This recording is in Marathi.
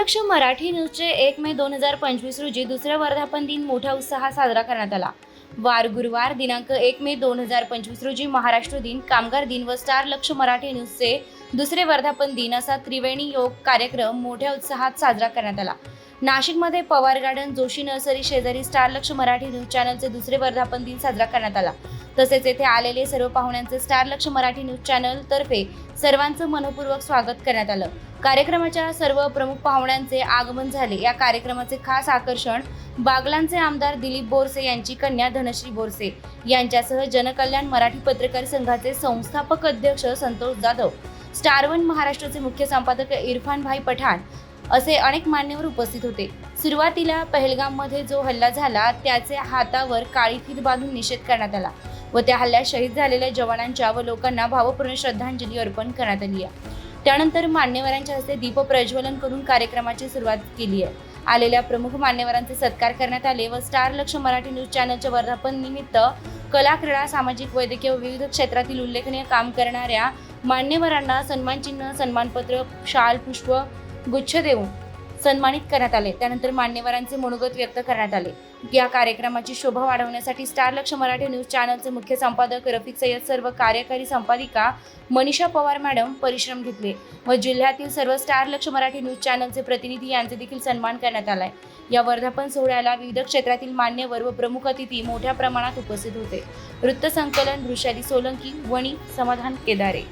लक्ष मराठी न्यूजचे एक मे दोन हजार पंचवीस रोजी दुसरा वर्धापन दिन मोठ्या उत्साहात साजरा करण्यात आला. वार गुरुवार दिनांक एक मे दोन हजार पंचवीस रोजी महाराष्ट्र दिन कामगार दिन व स्टार लक्ष मराठी न्यूजचे दुसरे वर्धापन दिन असा त्रिवेणी योग कार्यक्रम मोठ्या उत्साहात साजरा करण्यात आला. नाशिकमध्ये पवार गार्डन जोशी नर्सरी शेजारी स्टार लक्ष मराठी न्यूज चॅनलचे दुसरे वर्धापन दिन साजरा करण्यात आला. तसेच येथे आलेले सर्व पाहुण्यांचे स्टार लक्ष मराठी न्यूज चॅनल तर्फे सर्वांचं मनपूर्वक स्वागत करण्यात आलं. कार्यक्रमाच्या सर्व प्रमुख पाहुण्यांचे आगमन झाले. या कार्यक्रमाचे खास आकर्षण बागलांचे आमदार दिलीप बोरसे यांची कन्या धनश्री बोरसे यांच्यासह जनकल्याण मराठी पत्रकार संघाचे संस्थापक अध्यक्ष संतोष जाधव स्टार वन महाराष्ट्राचे मुख्य संपादक इरफान भाई पठाण असे अनेक मान्यवर उपस्थित होते. सुरुवातीला पहलगाममध्ये जो हल्ला झाला त्याचे हातावर काळी फीत बांधून निषेध करण्यात आला व त्या हल्ल्यात शहीद झालेल्या जवानांच्या व लोकांना भावपूर्ण श्रद्धांजली अर्पण करण्यात आली आहे. त्यानंतर मान्यवरांच्या हस्ते दीप प्रज्वलन करून कार्यक्रमाची सुरुवात केली आहे. आलेल्या प्रमुख मान्यवरांचे सत्कार करण्यात आले व स्टार लक्ष मराठी न्यूज चॅनलच्या वर्धापन निमित्त कला क्रीडा सामाजिक वैद्यकीय विविध क्षेत्रातील उल्लेखनीय काम करणाऱ्या मान्यवरांना सन्मानचिन्ह सन्मानपत्र शाल पुष्प गुच्छ देऊन सन्मानित करण्यात आले. त्यानंतर मान्यवरांचे मनोगत व्यक्त करण्यात आले. या कार्यक्रमाची शोभा वाढवण्यासाठी स्टार लक्ष मराठी न्यूज चॅनलचे मुख्य संपादक रफिक सय्यद सर्व कार्यकारी संपादिका मनीषा पवार मॅडम परिश्रम घेतले व जिल्ह्यातील सर्व स्टार लक्ष मराठी न्यूज चॅनलचे प्रतिनिधी यांचे देखील सन्मान करण्यात आलाय. या वर्धापन सोहळ्याला विविध क्षेत्रातील मान्यवर व प्रमुख अतिथी मोठ्या प्रमाणात उपस्थित होते. वृत्तसंकलन वृषाली सोलंकी वणी समाधान केदारे.